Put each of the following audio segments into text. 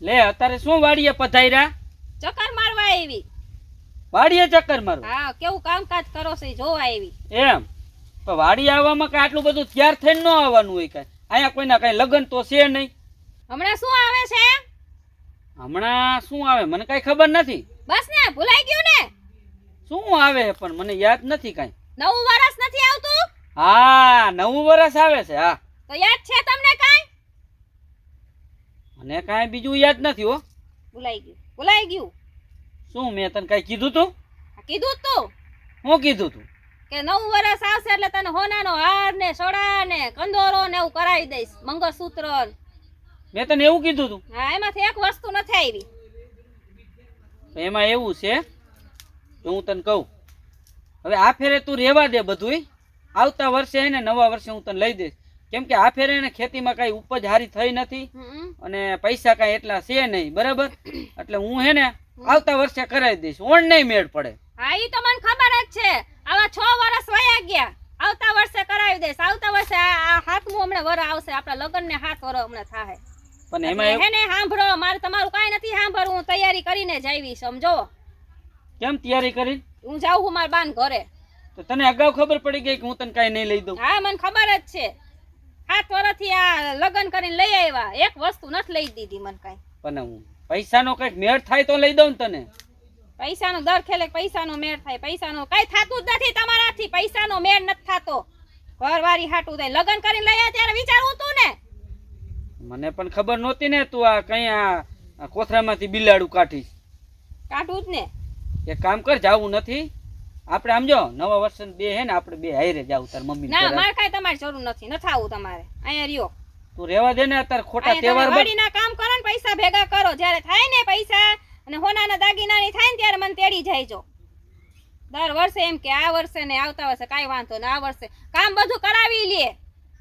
લે અત્યારે શું વાડીએ પધાર્યા? ચક્કર મારવા આવી. વાડીએ ચક્કર મારો હા કેવું કામકાજ કરો છે જોવા આવી. એમ. તો વાડી આવવામાં કાંઈ આટલું બધું તૈયાર થઈને ન આવવાનું હોય કાંઈ. અહીંયા કોઈના કાંઈ લગ્ન તો છે નહીં. હમણાં શું આવે છે? હમણાં શું આવે? મને કાંઈ ખબર નથી. બસ ને ભૂલાઈ ગયું ને? શું આવે પણ મને યાદ નથી કાંઈ. નવું વરસ નથી આવતું? હા નવું વરસ આવે છે હા. તો યાદ છે તમને કાંઈ? મને કાંઈ બીજું યાદ નથી હો. ભૂલાઈ ગયું. ભૂલાઈ ગયું? શું મેં તને કાંઈ કીધું તું? કીધું તો. શું કીધું તું? કે નવ વરસ આવશે એટલે તને હોનાનો હાર ને સોડા ને કંદોરો ને એવું કરાવી દઈશ મંગળસૂત્ર મેં તને એવું કીધું તું? હા એમાંથી એક વસ્તુ નથી આવી. એમાં એવું છે તો હું તને કહું હવે આ ફેરે તું રહેવા દે બધુંય. આવતા વર્ષે હે ને નવા વર્ષે હું તને લઈ દઈશ. કેમ કે આ ફેરે ને ખેતીમાં કઈ ઉપજ હારી થઈ નથી અને પૈસા કઈ એટલા છે નહીં બરાબર? એટલે હું હે ને આવતા વર્ષે કરાવી દઈશ ઓણ નહીં મેળ પડે. હા ઈ તો મને ખબર જ છે. આવા છ વર્ષ વયા ગયા. આવતા વર્ષે કરાવી દઈશ. આવતા વર્ષે આ હાથમું હમણાં વર આવશે. આપણા લગ્ન ને હાથ વર હમણાં થાય પણ એમાં હે ને સાંભળો મારે તમારું કાઈ નથી સાંભળવું હું તૈયારી કરીને જાવી સમજો. કેમ તૈયારી કરી? હું જાઉં હું મારા બાન ઘરે. તો તને અગાઉ ખબર પડી ગઈ કે હું તને કઈ નહીં લઈ દઉં? હા મને ખબર જ છે. સાત વર્ષથી આ લગ્ન કરીને લઈ આવ્યા. એક વસ્તુ નથી લઈ દીધી મને કાંઈ. પણ હું પૈસાનો કંઈક મેળ થાય તો લઈ દઉં ને તને. પૈસાનો દર ખેલે પૈસાનો મેળ થાય. પૈસાનો કઈ થતું જ નથી તમારાથી. પૈસાનો મેળ નથી થતો. ઘરવાળી હાટું થાય. લગ્ન કરીને લઈ આવ્યા ત્યારે વિચારવું તું ને. મને પણ ખબર નહોતી ને તું આ કઈ આ કોથરામાંથી બિલાડું કાઢીશ. કાઢું જ ને. એક કામ કર જાવું નથી. આપણે આમ જો નવા વર્ષ બે હે ને આપણે બે હારે જાવ તાર મમ્મી ના મારે કાંઈ તમારી જરૂર નથી નથી આવું તમારે. અહીંયા રહ્યો. તું રહેવા દે ને અત્યારે ખોટા ના તહેવાર બધ- કામ કરો ને પૈસા ભેગા કરો. જ્યારે થાય ને પૈસા અને હોનાના દાગીનાની થાય ને ત્યારે મને તેડી જાયજો. દર વર્ષે એમ કે આ વર્ષે ને આવતા વર્ષે કઈ વાંધો ને આ વર્ષે. કામ બધું કરાવી લે.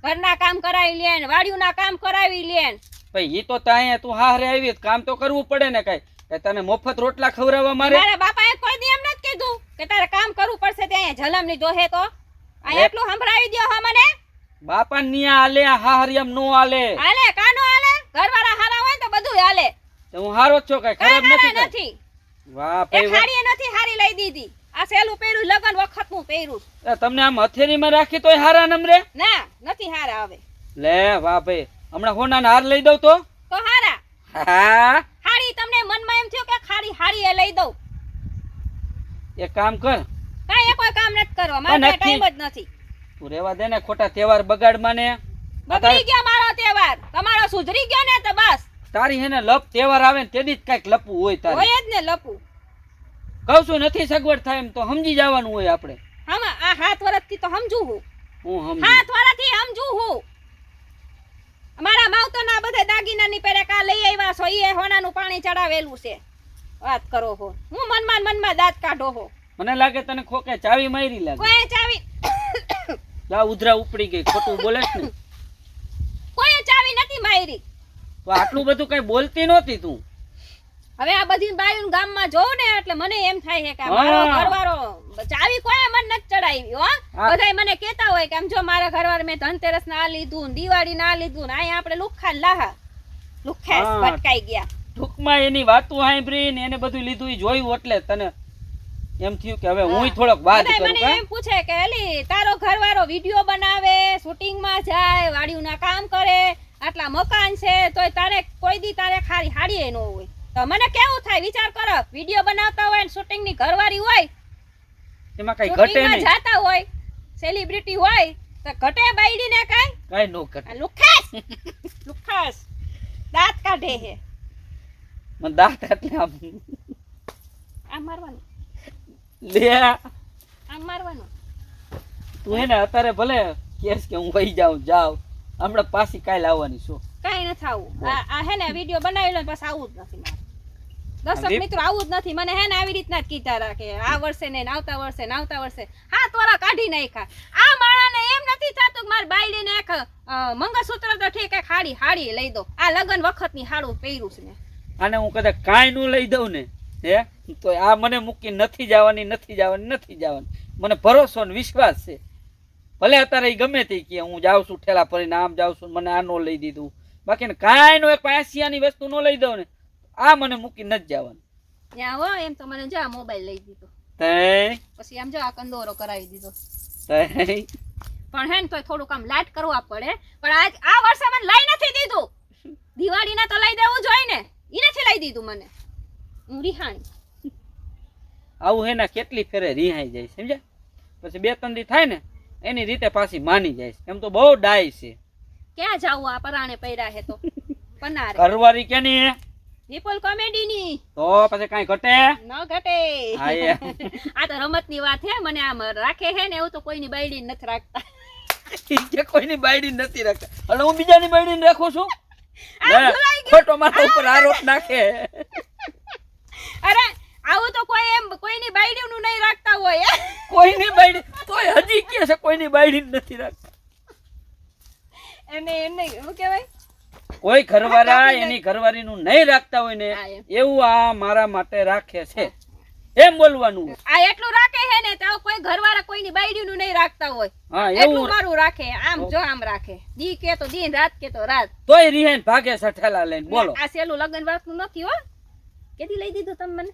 ઘરના કામ કરાવી લે ને વાડીઓના કામ કરાવી લે ને. ભાઈ ઈ તો ત્યાં તું હારે આવી કામ તો કરવું પડે ને કઈ તને મફત રોટલા ખવડાવવા મારે? મારા બાપાએ કોઈ દી એમ નથી કીધું. કે તારે કામ કરવું પડશે ત્યાં જલમની જોહે તો. આ એટલું સંભળાવી દો હા મને. બાપા નિયા આલે હા હરિયમ નો આલે આલે કાનો આલે ઘરવાળા હારા હોય તો બધું આલે તો હું હારો છો કઈ ખરાબ નથી નથી. વાહ ભાઈ વાહ. નથી હારી લઈ દીધી. આ સેલું પહેર્યું લગન વખતનું પહેર્યું. પહેરું તમને આમ હથેરીમાં રાખી તોય હારા નમરે? ના નથી હારા હવે. લે વાહ ભાઈ. હમણાં હોના હાર લઈ દઉં તો? તો હારા. હા હાડી તમને મનમાં એમ થયું કે ખાડી હારી એ લઈ દઉં. એક કામ કર. કાંઈ કોઈ કામ નથી કરવા. મારે ટાઈમ જ નથી. તું રેવા દે ને ખોટા તહેવાર બગાડ ને. બગડી ગયો મારો તહેવાર. તમારો સુધરી ગયો ને તો બસ. તારી હેને લપ તહેવાર આવે ને તેદી જ કાંઈક લપવું હોય તારે. હોય જ ને લપવું. કહું છું નથી સગવડ થાય એમ તો સમજી જવાનું હોય આપણે. આમાં આ હાથ વરસથી તો સમજુ હું. હું સમજી. હાથ વરસથી સમજુ હું. અમારા માવતરના બધા દાગીનાની પેરે કા લઈ આવ્યા છો? ઈ હોનાનું પાણી ચડાવેલું છે. વાત કરો હો. હું મનમાં મનમાં દાંત કાઢો હો. મને લાગે તને ખોકે ચાવી મારી લાગે. કોઈ ચાવી લા ઉધરા ઉપડી ગઈ ખોટું બોલે છે ને? કોઈ ચાવી નથી મારી. તો આટલું બધું કઈ બોલતી નહોતી તું. હવે આ બધી બાયું ગામમાં જોઉં ને એટલે મને એમ થાય છે કે મારો. ઘરવાળો ચાવી કોઈ મને નથી ચડાવી હો. બધાય મને કહેતા હોય કે આમ જો મારા ઘરવાળા મેં ધનતેરસ ના લીધું દિવાળી ના લીધું ને અહીંયા આપણે લુખ્ખા લાહા. લુખ્ખા. ભટકાઈ ગયા. ટૂંકમાં એની વાતો સાંભળી ને એને બધું લીધું જોયું એટલે તને એમ થયું કે હવે હું થોડોક વાત કરું મને એમ પૂછે કે એલી તારો ઘરવાળો વીડિયો બનાવે શૂટિંગમાં જાય વાડીઓના કામ કરે આટલા મકાન છે તોય તારે કોઈ દી તારે ખાલી હાડીએ ન હોય. તો મને કેવું થાય? વિચાર કરો. વીડિયો બનાવતા હોય ને શૂટિંગની ઘરવાળી હોય એમાં કઈ ઘટે નહીં. જાતા હોય સેલિબ્રિટી હોય તો ઘટે બાયડીને ને કઈ નો ઘટે. લુખાસ લુખાસ દાંત કાઢે છે. મને દાંત એટલે આમ આમ મારવાનું. લે. આમ મારવાનું. તું એને અત્યારે ભલે કેસ કે હું વહી જાઉં જાઉં. હમણાં પાછી કાલ આવવાની છું. કાંઈ નથી આવું. આ હે ને વીડિયો બનાવેલો ને બસ આવું જ નથી મારે. દર્શક મિત્રો આવું જ નથી. મને હે ને આવી રીતના જ કીધા રાખે. આ વર્ષે ને આવતા વર્ષે ને આવતા વર્ષે. હા તોરા કાઢી નાખ્યા. આ માળાને એમ નથી થતું કે મારી બાયડીને એક મંગળસૂત્ર તો ઠીક એક હાડી હાડી લઈ દો. આ લગન વખતની હાડું પહેર્યું છે મેં. આને હું કદાચ કાંઈ નું લઈ દઉં ને હે? તો આ મને મૂકી નથી જવાની નથી જવાની નથી જવાની. મને ભરોસો ને વિશ્વાસ છે. ભલે અત્યારે ગમે તે કે હું જાઉં છું ઠેલા ફરીને આમ જાઉં છું મને આ નો લઈ દીધું. બાકી કાંઈ નો એક પાસિયાની વસ્તુ નો લઈ દઉં ને આ મને મૂકી નથી જવાનું. ત્યાં હો એમ તો મને જા મોબાઈલ લઈ દીધો. તઈ? પછી આમ જો આ કંદોરો કરાવી દીધો. તઈ? પણ હે ને તોય થોડુંક આમ લાટ કરવા પડે. પણ આજ આ વર્ષે મને લઈ નથી દીધું. દિવાળીના તો લઈ દેવું જોઈએ ને. ઈ નથી દીધું મને. હું રિહાણી. આવું હેના કેટલી ફેરે રિહાઈ જાય સમજ્યા? પછી બે ત્રણ દી થાય ને એની રીતે પાછી માની જાય એમ તો બહુ ડાય છે. ક્યાં જાવું આ પરાણે પૈરા હે તો? પનારે. ઘરવારી કેની હે? કોમેડી ની તો પછી કાંઈ ઘટે? ન ઘટે. આ તો રમતની વાત હે મને આમ રાખે હે ને એવું તો કોઈની બાયડી નથી રાખતા. કે કોઈની બાયડી નથી રાખતા. એટલે હું બીજાની બાયડીને રાખું છું. ખોટો મારા ઉપર આરોપ નાખે. અરે આવું તો કોઈ એમ કોઈની બાયડીનું નહીં રાખતા હોય કોઈની બાયડી તોય હજી કે છે કોઈની બાયડી નથી રાખતા. એને એને શું કહેવાય? કોઈ ઘરવાળા એની એની ઘરવાળીનું નહીં રાખતા હોય ને એવું આ મારા માટે રાખે છે. એમ બોલવાનું. આ એટલું રાખે હે ને તો કોઈ ઘરવાળા કોઈની બાયડીનું નહીં રાખતા હોય. હા એવું. મારું રાખે આમ જો આમ રાખે. દી કે તો દિન રાત કે તો રાત. તોય રીહેન ભાગે સઠેલા લઈને બોલો. આ સેલું લગન વાળનું નથી હો. કેદી લઈ દીધું તમે મને?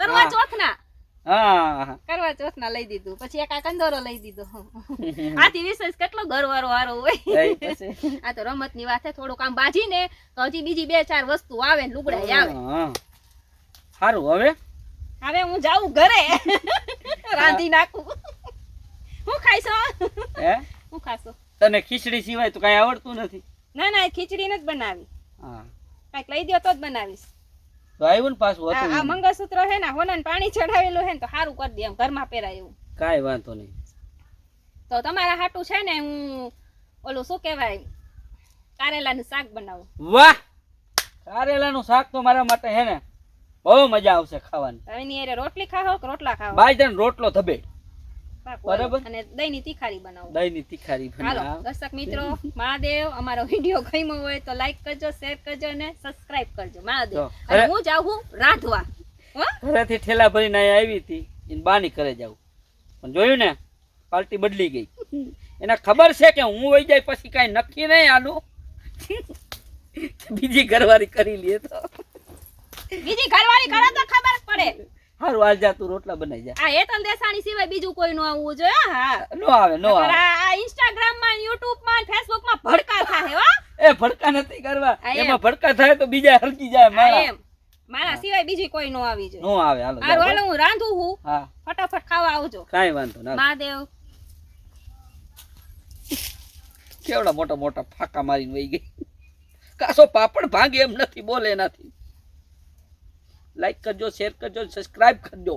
કરવા ચોથ ચોથના. હા. કરવા ચોથના લઈ દીધું. પછી એક આ કંદોરો લઈ દીધો. આથી વિશેષ કેટલો ઘરવાળો હારો હોય. આ તો રમતની વાત છે થોડુંક આમ બાજી ને તો હજી બીજી બે ચાર વસ્તુ આવે ને લુગડા આવે. સારું હવે. હવે હું જાઉં ઘરે. રાંધી નાખું. હું ખાઈશો? હે? હું ખાશો? તને ખીચડી સિવાય તો કઈ આવડતું નથી. ના ના ખીચડી નથી બનાવી. હા. કાંઈક લઈ દો તો જ બનાવીશ. તો આવ્યું ને પાછું હતું આ મંગળસૂત્ર હે ને હોનાને પાણી ચડાવેલું હે ને તો સારું કરી દે એમ ઘરમાં પહેરાય એવું. કાઈ વાંધો નહીં. તો તમારા હાટું છે ને હું ઓલું શું કહેવાય કારેલાનું શાક બનાવું. વાહ! કારેલાનું શાક તો મારા માટે હે ને બહુ મજા આવશે ખાવાની. હવે હારે રોટલી ખાઓ કે રોટલા ખાઓ? તને રોટલો ધબે. બરાબર. અને દહીંની તીખારી બનાવો. દહીં ની તીખારી હાલો દર્શક મિત્રો મહાદેવ અમારો વિડિયો ગમ્યો હોય તો લાઈક કરજો શેર કરજો અને સબસ્ક્રાઇબ કરજો. મહાદેવ. અને હું જાઉં રાંધવા. ઘરેથી ઠેલા ભરીને અહીંયા આવી હતી. એને બાની કરે જાવ પણ જોયું ને પાર્ટી બદલી ગઈ. એને ખબર છે કે હું વહી જાય પછી કાંઈ નક્કી નહીં આનું બીજી ઘરવાળી કરી લે તો. બીજી ઘરવાળી કરે તો ખબર પડે. હારું હાલ જા તું રોટલા બનાવી જા. આ હેતલ દેસાણી સિવાય બીજું કોઈ નો આવવું જોઈએ હા નો આવે નો આવે. આ ઇન્સ્ટાગ્રામમાં યુટ્યુબમાં ફેસબુકમાં ભડકા થાય હો. એ ભડકા નથી કરવા. એમાં. ભડકા થાય તો બીજા હલકી જાય મારા. એમ. મારા સિવાય બીજી કોઈ નો આવી જોઈએ. નો આવે હાલો હારું. હાલો હું રાંધું હું. હા. ફટાફટ ખાવા આવજો. કાઈ વાંધો ના મહાદેવ. કેવડા મોટા મોટા ફાકા મારીને વહી ગઈ. કાસો પાપડ ભાંગે એમ નથી બોલે એનાથી. લાઈક કરજો શેર કરજો સબસ્ક્રાઇબ કરજો.